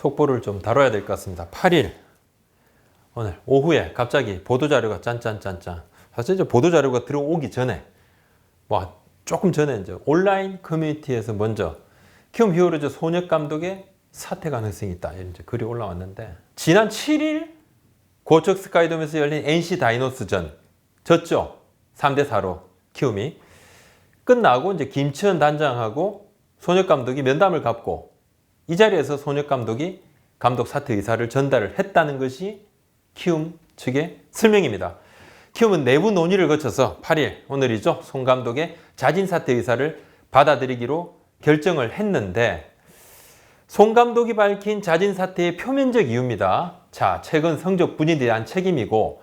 속보를 좀 다뤄야 될 것 같습니다. 8일 오늘 오후에 갑자기 보도 자료가 짠짠짠짠. 사실 이제 보도 자료가 들어오기 전에 뭐 조금 전에 이제 온라인 커뮤니티에서 먼저 키움 히어로즈 소녀 감독의 사퇴 가능성이 있다. 이런 이제 글이 올라왔는데 지난 7일 고척 스카이돔에서 열린 NC 다이노스전 졌죠. 3대 4로 키움이 끝나고 이제 김치현 단장하고 소녀 감독이 면담을 갖고 이 자리에서 소녀 감독이 감독 사퇴 의사를 전달을 했다는 것이 키움 측의 설명입니다. 키움은 내부 논의를 거쳐서 8일 오늘이죠. 송 감독의 자진 사퇴 의사를 받아들이기로 결정을 했는데 송 감독이 밝힌 자진 사퇴의 표면적 이유입니다. 자, 최근 성적 부진에 대한 책임이고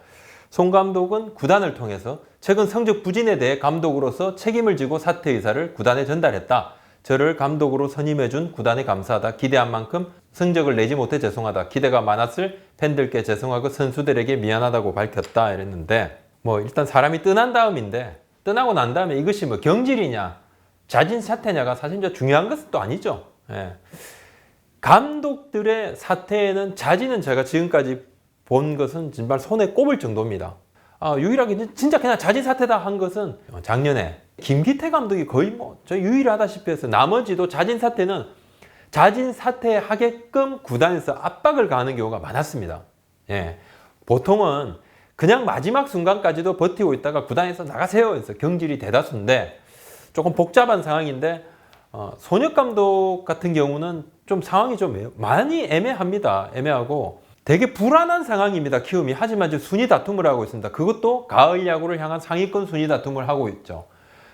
송 감독은 구단을 통해서 최근 성적 부진에 대해 감독으로서 책임을 지고 사퇴 의사를 구단에 전달했다. 저를 감독으로 선임해준 구단에 감사하다. 기대한 만큼 성적을 내지 못해 죄송하다. 기대가 많았을 팬들께 죄송하고 선수들에게 미안하다고 밝혔다. 이랬는데 뭐 일단 사람이 떠난 다음인데 떠나고 난 다음에 이것이 뭐 경질이냐 자진 사퇴냐가 사실 중요한 것은 또 아니죠. 예. 감독들의 사퇴에는 자진은 제가 지금까지 본 것은 정말 손에 꼽을 정도입니다. 아, 유일하게 진짜 그냥 자진 사퇴다 한 것은 작년에 김기태 감독이 거의 뭐 저 유일하다시피 해서 나머지도 자진 사퇴는 자진 사퇴하게끔 구단에서 압박을 가하는 경우가 많았습니다. 예. 보통은 그냥 마지막 순간까지도 버티고 있다가 구단에서 나가세요 해서 경질이 대다수인데 조금 복잡한 상황인데 어, 손혁 감독 같은 경우는 좀 상황이 좀 많이 애매합니다. 애매하고 되게 불안한 상황입니다. 키움이 하지만 지금 순위 다툼을 하고 있습니다. 그것도 가을 야구를 향한 상위권 순위 다툼을 하고 있죠.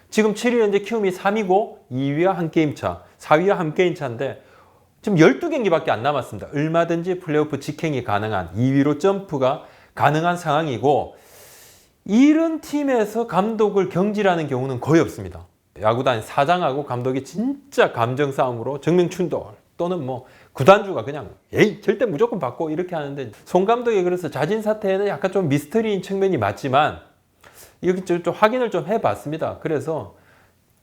지금 7위 현재 키움이 3위고 2위와 한 게임 차, 4위와 한 게임 차인데 지금 12경기밖에 안 남았습니다. 얼마든지 플레이오프 직행이 가능한 2위로 점프가 가능한 상황이고 이런 팀에서 감독을 경질하는 경우는 거의 없습니다. 야구단 사장하고 감독이 진짜 감정 싸움으로 정면 충돌 또는 뭐 구단주가 그냥 에이 절대 무조건 받고 이렇게 하는데 송 감독이 그래서 자진 사퇴에는 약간 좀 미스터리인 측면이 맞지만 이렇게 좀, 좀 확인을 좀 해봤습니다. 그래서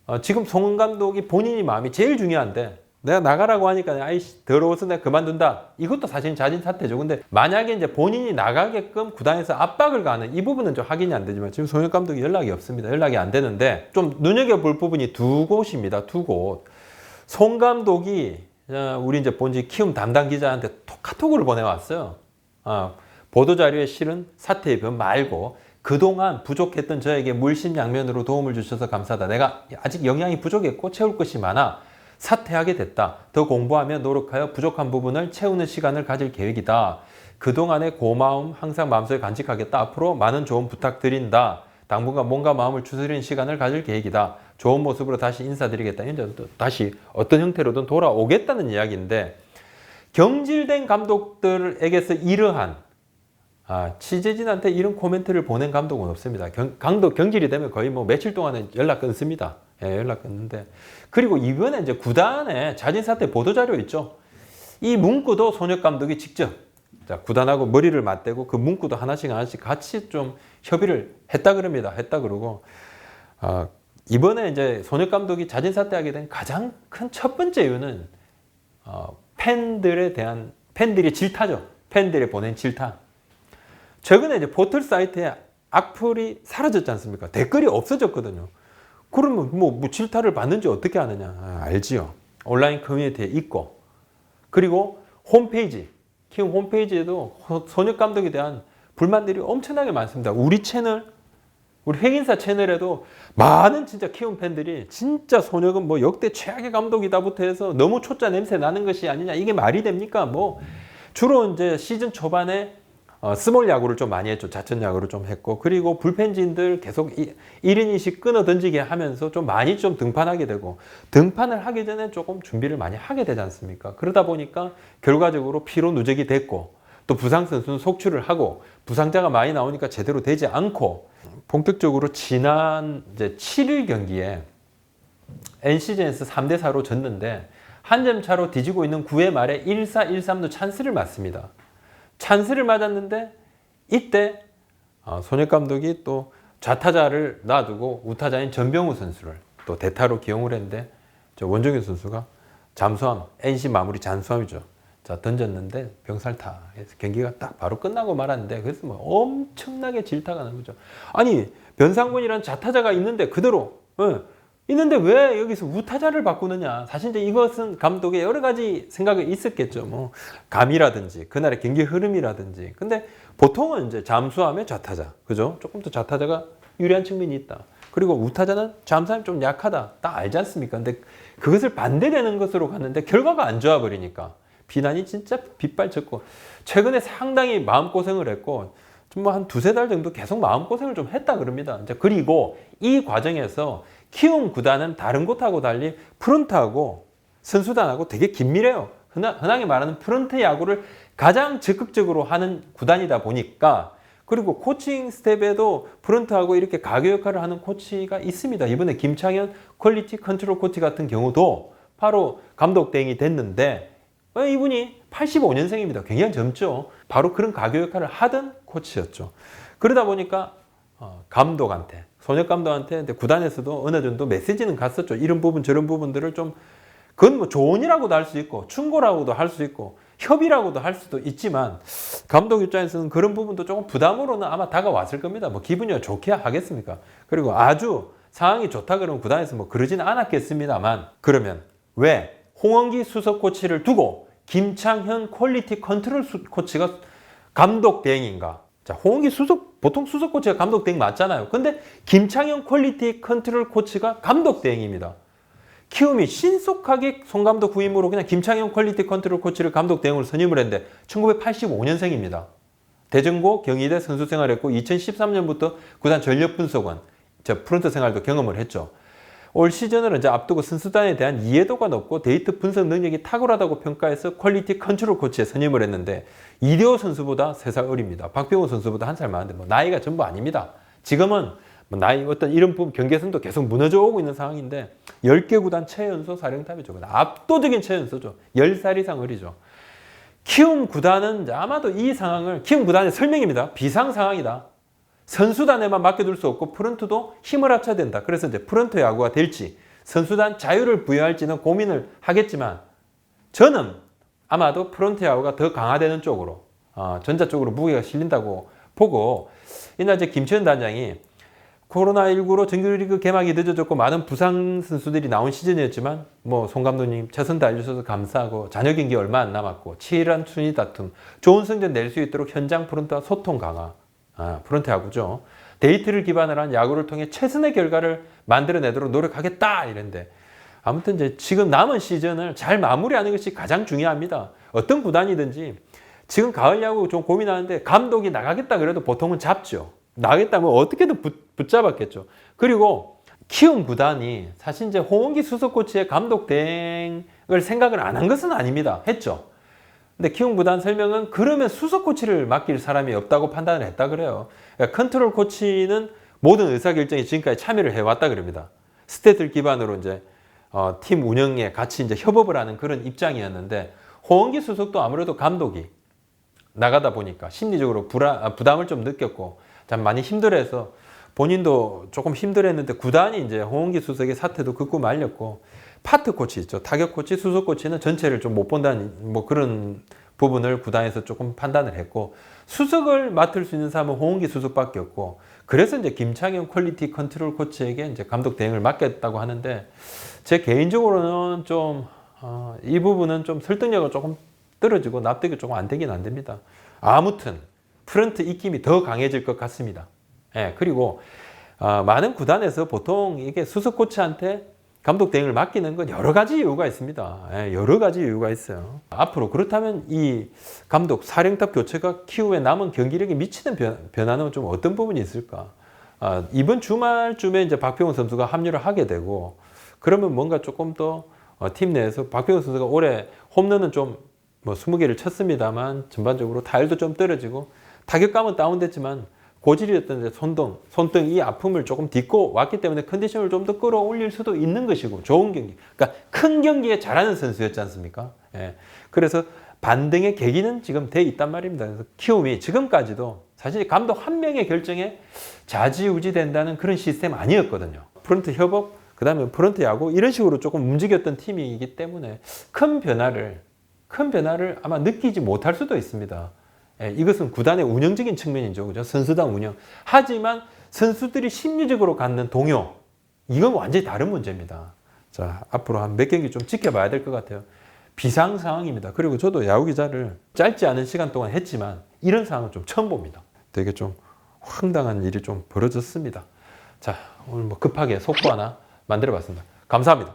어, 지금 송 감독이 본인이 마음이 제일 중요한데 내가 나가라고 하니까 아이씨 더러워서 내가 그만둔다. 이것도 사실 자진 사퇴죠. 근데 만약에 이제 본인이 나가게끔 구단에서 압박을 가는 이 부분은 좀 확인이 안 되지만 지금 송혁 감독이 연락이 없습니다. 연락이 안 되는데 좀 눈여겨 볼 부분이 두 곳입니다. 두 곳. 송 감독이 어, 우리 이제 본지 키움 담당 기자한테 카톡을 보내왔어요. 어, 보도 자료에 실은 사퇴의 변 말고 그동안 부족했던 저에게 물심양면으로 도움을 주셔서 감사하다. 내가 아직 영양이 부족했고 채울 것이 많아. 사퇴하게 됐다. 더 공부하며 노력하여 부족한 부분을 채우는 시간을 가질 계획이다. 그동안의 고마움 항상 마음속에 간직하겠다. 앞으로 많은 조언 부탁드린다. 당분간 몸과 마음을 추스리는 시간을 가질 계획이다. 좋은 모습으로 다시 인사드리겠다. 이제 또 다시 어떤 형태로든 돌아오겠다는 이야기인데 경질된 감독들에게서 이러한 아, 취재진한테 이런 코멘트를 보낸 감독은 없습니다. 경, 감독 경질이 되면 거의 뭐 며칠 동안은 연락 끊습니다. 예, 연락 끊는데 그리고 이번에 이제 구단에 자진 사퇴 보도 자료 있죠. 이 문구도 손혁 감독이 직접 자, 구단하고 머리를 맞대고 그 문구도 하나씩 하나씩 같이 좀 협의를 했다 그럽니다. 했다 그러고 아, 이번에 이제 손혁 감독이 자진 사퇴하게 된 가장 큰 첫 번째 이유는 어, 팬들에 대한 팬들의 질타죠. 팬들이 보낸 질타. 최근에 이제 포털 사이트에 악플이 사라졌지 않습니까? 댓글이 없어졌거든요. 그러면 뭐, 뭐 질타를 받는지 어떻게 하느냐? 아, 알지요. 온라인 커뮤니티에 있고 그리고 홈페이지 키움 홈페이지에도 손혁 감독에 대한 불만들이 엄청나게 많습니다. 우리 채널 우리 핵인사 채널에도 많은 진짜 키움 팬들이 진짜 손혁은 뭐 역대 최악의 감독이다부터 해서 너무 초짜 냄새 나는 것이 아니냐 이게 말이 됩니까? 뭐 주로 이제 시즌 초반에 어, 스몰 야구를 좀 많이 했죠. 자천 야구를 좀 했고 그리고 불펜진들 계속 1인 2씩 끊어 던지게 하면서 좀 많이 좀 등판하게 되고 등판을 하기 전에 조금 준비를 많이 하게 되지 않습니까? 그러다 보니까 결과적으로 피로 누적이 됐고 또 부상 선수는 속출을 하고 부상자가 많이 나오니까 제대로 되지 않고 본격적으로 지난 이제 7일 경기에 NC전에서 3대 4로 졌는데 한 점 차로 뒤지고 있는 9회 말에 1-4, 1-3도 찬스를 맞습니다. 찬스를 맞았는데 이때 어, 손혁 감독이 또 좌타자를 놔두고 우타자인 전병우 선수를 또 대타로 기용을 했는데 저 원종현 선수가 잠수함 NC 마무리 잔수함이죠. 자 던졌는데 병살타에서 경기가 딱 바로 끝나고 말았는데 그래서 뭐 엄청나게 질타가 난 거죠. 아니 변상곤이라는 자타자가 있는데 그대로 예, 있는데 왜 여기서 우타자를 바꾸느냐? 사실 이제 이것은 감독의 여러 가지 생각이 있었겠죠. 뭐 감이라든지 그날의 경기 흐름이라든지. 근데 보통은 이제 잠수하면 좌타자, 그죠? 조금 더 좌타자가 유리한 측면이 있다. 그리고 우타자는 잠수하면 좀 약하다. 다 알지 않습니까? 근데 그것을 반대되는 것으로 갔는데 결과가 안 좋아 버리니까 비난이 진짜 빗발쳤고 최근에 상당히 마음고생을 했고 좀뭐한 두세 달 정도 계속 마음고생을 좀 했다 그럽니다. 이제 그리고 이 과정에서 키움 구단은 다른 곳하고 달리 프런트하고 선수단하고 되게 긴밀해요. 흔하, 흔하게 말하는 프런트 야구를 가장 적극적으로 하는 구단이다 보니까 그리고 코칭 스텝에도 프런트하고 이렇게 가교 역할을 하는 코치가 있습니다. 이번에 김창현 퀄리티 컨트롤 코치 같은 경우도 바로 감독 대행이 됐는데 어, 이분이 85년생입니다. 굉장히 젊죠. 바로 그런 가교 역할을 하던 코치였죠. 그러다 보니까 어, 감독한테 소녀 감독한테 구단에서도 어느 정도 메시지는 갔었죠. 이런 부분 저런 부분들을 좀 그건 뭐 조언이라고도 할 수 있고 충고라고도 할 수 있고 협의라고도 할 수도 있지만 감독 입장에서는 그런 부분도 조금 부담으로는 아마 다가왔을 겁니다. 뭐 기분이 좋게 하겠습니까? 그리고 아주 상황이 좋다 그러면 구단에서 뭐 그러지는 않았겠습니다만 그러면 왜 홍원기 수석 코치를 두고 김창현 퀄리티 컨트롤 수- 코치가 감독 대행인가? 자, 홍원기 수석 보통 수석 코치가 감독 대행 맞잖아요. 근데 김창현 퀄리티 컨트롤 코치가 감독 대행입니다. 키움이 신속하게 송 감독 후임으로 그냥 김창현 퀄리티 컨트롤 코치를 감독 대행으로 선임을 했는데 1985년생입니다. 대전고 경희대 선수 생활했고 2013년부터 구단 전력 분석원, 저 프런트 생활도 경험을 했죠. 올 시즌을 이제 앞두고 선수단에 대한 이해도가 높고 데이터 분석 능력이 탁월하다고 평가해서 퀄리티 컨트롤 코치에 선임을 했는데 이대호 선수보다 3살 어립니다. 박병호 선수보다 한 살 많은데 뭐 나이가 전부 아닙니다. 지금은 뭐 나이 어떤 이런 부분 경계선도 계속 무너져 오고 있는 상황인데 10개 구단 최연소 사령탑이죠. 압도적인 최연소죠. 10살 이상 어리죠. 키움 구단은 아마도 이 상황을 키움 구단의 설명입니다. 비상 상황이다. 선수단에만 맡겨둘 수 없고 프런트도 힘을 합쳐야 된다. 그래서 이제 프런트 야구가 될지 선수단 자유를 부여할지는 고민을 하겠지만 저는 아마도 프런트 야구가 더 강화되는 쪽으로 어, 전자 쪽으로 무게가 실린다고 보고 이날 이제 김치현 단장이 코로나19로 정규리그 개막이 늦어졌고 많은 부상 선수들이 나온 시즌이었지만 뭐송 감독님 최선 다 알려주셔서 감사하고 잔여 경기 얼마 안 남았고 치열한 순위 다툼 좋은 성적 낼 수 있도록 현장 프런트와 소통 강화 아, 야구죠 데이트를 기반으로 한 야구를 통해 최선의 결과를 만들어내도록 노력하겠다 이랬는데 아무튼 이제 지금 남은 시즌을 잘 마무리하는 것이 가장 중요합니다 어떤 구단이든지 지금 가을 야구 좀 고민하는데 감독이 나가겠다 그래도 보통은 잡죠 나가겠다면 어떻게든 붙, 붙잡았겠죠. 그리고 키움 구단이 사실 이제 홍원기 수석 코치의 감독 대행을 생각을 안 한 것은 아닙니다. 했죠. 근데 키움 구단 설명은 그러면 수석 코치를 맡길 사람이 없다고 판단을 했다 그래요. 그러니까 컨트롤 코치는 모든 의사결정에 지금까지 참여를 해왔다 그럽니다. 스탯을 기반으로 이제 어, 팀 운영에 같이 이제 협업을 하는 그런 입장이었는데 홍원기 수석도 아무래도 감독이 나가다 보니까 심리적으로 불안, 아, 부담을 좀 느꼈고 참 많이 힘들어해서 본인도 조금 힘들었는데 구단이 이제 홍원기 수석의 사태도 긋고 말렸고 파트 코치 있죠 타격 코치 수석 코치는 전체를 좀 못 본다는 뭐 그런 부분을 구단에서 조금 판단을 했고 수석을 맡을 수 있는 사람은 홍원기 수석밖에 없고 그래서 이제 김창현 퀄리티 컨트롤 코치에게 이제 감독 대행을 맡겼다고 하는데 제 개인적으로는 좀 어, 이 부분은 좀 설득력을 조금 떨어지고 납득이 조금 안 되긴 안 됩니다. 아무튼 프런트 입김이 더 강해질 것 같습니다. 예, 그리고 어, 많은 구단에서 보통 이게 수석 코치한테 감독 대행을 맡기는 건 여러 가지 이유가 있습니다. 예, 여러 가지 이유가 있어요. 앞으로 그렇다면 이 감독 사령탑 교체가 키움에 남은 경기력에 미치는 변, 변화는 좀 어떤 부분이 있을까? 아, 이번 주말쯤에 이제 박병호 선수가 합류를 하게 되고 그러면 뭔가 조금 더 어, 팀 내에서 박병호 선수가 올해 홈런은 좀뭐 20개를 쳤습니다만 전반적으로 타율도 좀 떨어지고 타격감은 다운됐지만 고질이었던 이제 손등, 손등 이 아픔을 조금 딛고 왔기 때문에 컨디션을 좀 더 끌어올릴 수도 있는 것이고 좋은 경기. 그러니까 큰 경기에 잘하는 선수였지 않습니까? 예. 그래서 반등의 계기는 지금 돼 있단 말입니다. 그래서 키움이 지금까지도 사실 감독 한 명의 결정에 좌지우지 된다는 그런 시스템 아니었거든요. 프런트 협업, 그 다음에 프런트 야구 이런 식으로 조금 움직였던 팀이기 때문에 큰 변화를 큰 변화를 아마 느끼지 못할 수도 있습니다. 예, 이것은 구단의 운영적인 측면이죠. 그죠? 선수단 운영. 하지만 선수들이 심리적으로 갖는 동요, 이건 완전히 다른 문제입니다. 자, 앞으로 한 몇 경기 좀 지켜봐야 될 것 같아요. 비상 상황입니다. 그리고 저도 야구 기자를 짧지 않은 시간 동안 했지만 이런 상황은 좀 처음 봅니다. 되게 좀 황당한 일이 좀 벌어졌습니다. 자, 오늘 뭐 급하게 속보 하나 만들어 봤습니다. 감사합니다.